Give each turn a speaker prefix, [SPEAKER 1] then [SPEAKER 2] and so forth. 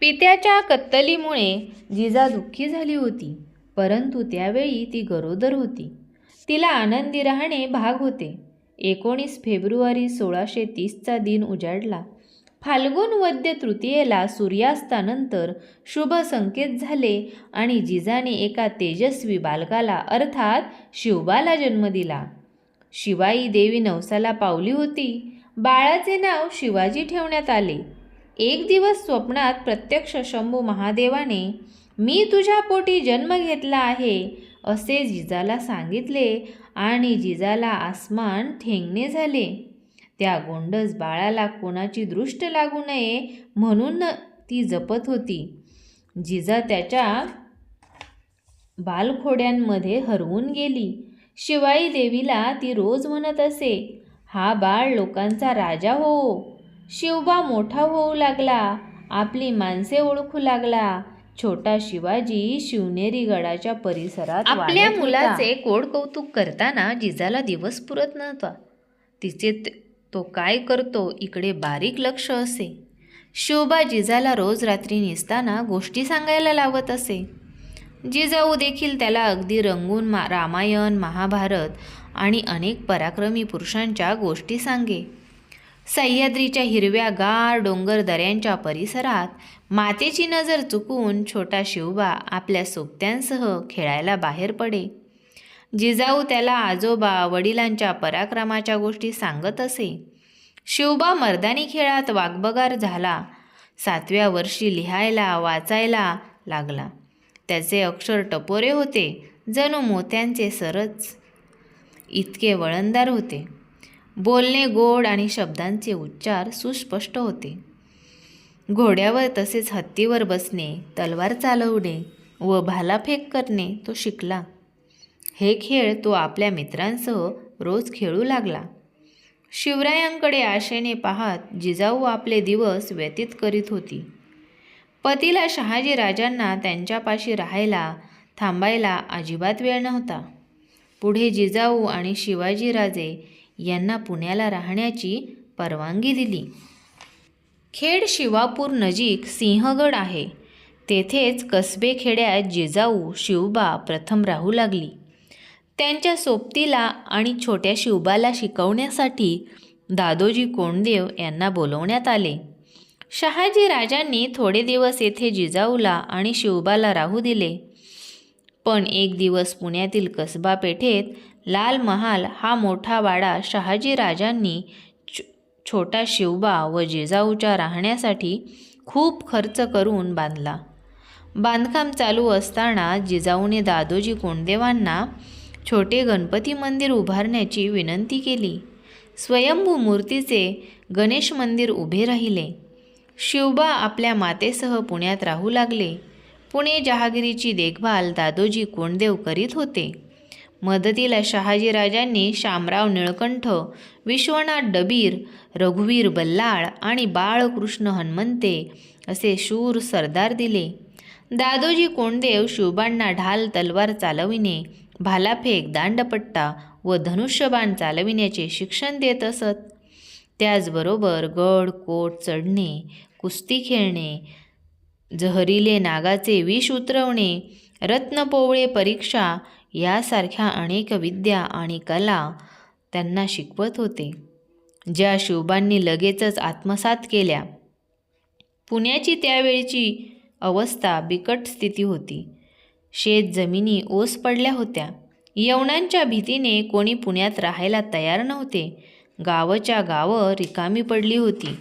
[SPEAKER 1] पित्याच्या कत्तलीमुळे जिजा दुःखी झाली होती परंतु त्यावेळी ती गरोदर होती. तिला आनंदी राहणे भाग होते. एकोणीस फेब्रुवारी सोळाशे तीसचा दिन उजाडला. फाल्गुन वद्य तृतीयेला सूर्यास्तानंतर शुभ संकेत झाले आणि जिजाने एका तेजस्वी बालकाला अर्थात शिवबाला जन्म दिला. शिवाई देवी नवसाला पावली होती. बाळाचे नाव शिवाजी ठेवण्यात आले. एक दिवस स्वप्नात प्रत्यक्ष शंभू महादेवाने मी तुझ्या पोटी जन्म घेतला आहे असे जिजाला सांगितले आणि जिजाला आसमान ठेंगणे झाले. त्या गोंडस बाळाला कोणाची दृष्ट लागू नये म्हणून ती जपत होती. जिजा त्याच्या बालखोड्यांमध्ये हरवून गेली. शिवाई देवीला ती रोज म्हणत असे हा बाळ लोकांचा राजा हो. शिवबा मोठा होऊ लागला आपली माणसे ओळखू लागला. छोटा शिवाजी शिवनेरी गडाच्या परिसरात आपल्या. मुलाचे कोड कौतुक करताना जिजाला दिवस पुरत नव्हता. तिचे ते- तो काय करतो इकडे बारीक लक्ष असे. शिवबा जिजाला रोज रात्री निसताना गोष्टी सांगायला लावत असे. जिजाऊ देखील त्याला अगदी रंगून मा रामायण महाभारत आणि अनेक पराक्रमी पुरुषांच्या गोष्टी सांगे. सह्याद्रीच्या हिरव्या गार डोंगर दऱ्यांच्या परिसरात मातेची नजर चुकून छोटा शिवबा आपल्या सोबत्यांसह खेळायला बाहेर पडे. जिजाऊ त्याला आजोबा वडिलांच्या पराक्रमाच्या गोष्टी सांगत असे. शिवबा मर्दानी खेळात वागबगार झाला. सातव्या वर्षी लिहायला वाचायला लागला. त्याचे अक्षर टपोरे होते जणू मोत्यांचे सरच. इतके वळणदार होते. बोलणे गोड आणि शब्दांचे उच्चार सुस्पष्ट होते. घोड्यावर तसेच हत्तीवर बसणे तलवार चालवणे व भालाफेक करणे तो शिकला. हे खेळ तो आपल्या मित्रांसह रोज खेळू लागला. शिवरायांकडे आशेने पाहत जिजाऊ आपले दिवस व्यतीत करीत होती. पतीला शहाजी राजांना त्यांच्यापाशी राहायला थांबायला अजिबात वेळ नव्हता. पुढे जिजाऊ आणि शिवाजीराजे यांना पुण्याला राहण्याची परवानगी दिली. खेड शिवापूर नजीक सिंहगड आहे. तेथेच कसबे खेड्यात जिजाऊ शिवबा प्रथम राहू लागली. त्यांच्या सोबतीला आणि छोट्या शिवबाला शिकवण्यासाठी दादोजी कोंडदेव यांना बोलवण्यात आले. शहाजी राजांनी थोडे दिवस येथे जिजाऊला आणि शिवबाला राहू दिले. पण एक दिवस पुण्यातील कसबा पेठेत लाल महाल हा मोठा वाडा शहाजी राजांनी छ छोटा शिवबा व जिजाऊच्या राहण्यासाठी खूप खर्च करून बांधला. बांधकाम चालू असताना जिजाऊने दादोजी कोंडदेवांना छोटे गणपती मंदिर उभारण्याची विनंती केली. स्वयंभू मूर्तीचे गणेश मंदिर उभे राहिले. शिवबा आपल्या मातेसह पुण्यात राहू लागले. पुणे जहागिरीची देखभाल दादोजी कोंडदेव करीत होते. मदतीला शहाजीराजांनी शामराव निळकंठ विश्वनाथ डबीर रघुवीर बल्लाळ आणि बाळकृष्ण हनुमंते असे शूर सरदार दिले. दादोजी कोंडदेव शिवबांना ढाल तलवार चालविणे भालाफेक दांडपट्टा व धनुष्यबाण चालविण्याचे शिक्षण देत असत. त्याचबरोबर गड कोट चढणे कुस्ती खेळणे जहरीले नागाचे विष उतरवणे रत्नपोवळे परीक्षा यासारख्या अनेक विद्या आणि कला त्यांना शिकवत होते. ज्या शिवबांनी लगेचच आत्मसात केल्या. पुण्याची त्यावेळची अवस्था बिकट स्थिती होती. शेत जमिनी ओस पडल्या होत्या. यवनांच्या भीतीने कोणी पुण्यात राहायला तयार नव्हते. गावच्या गावं रिकामी पडली होती.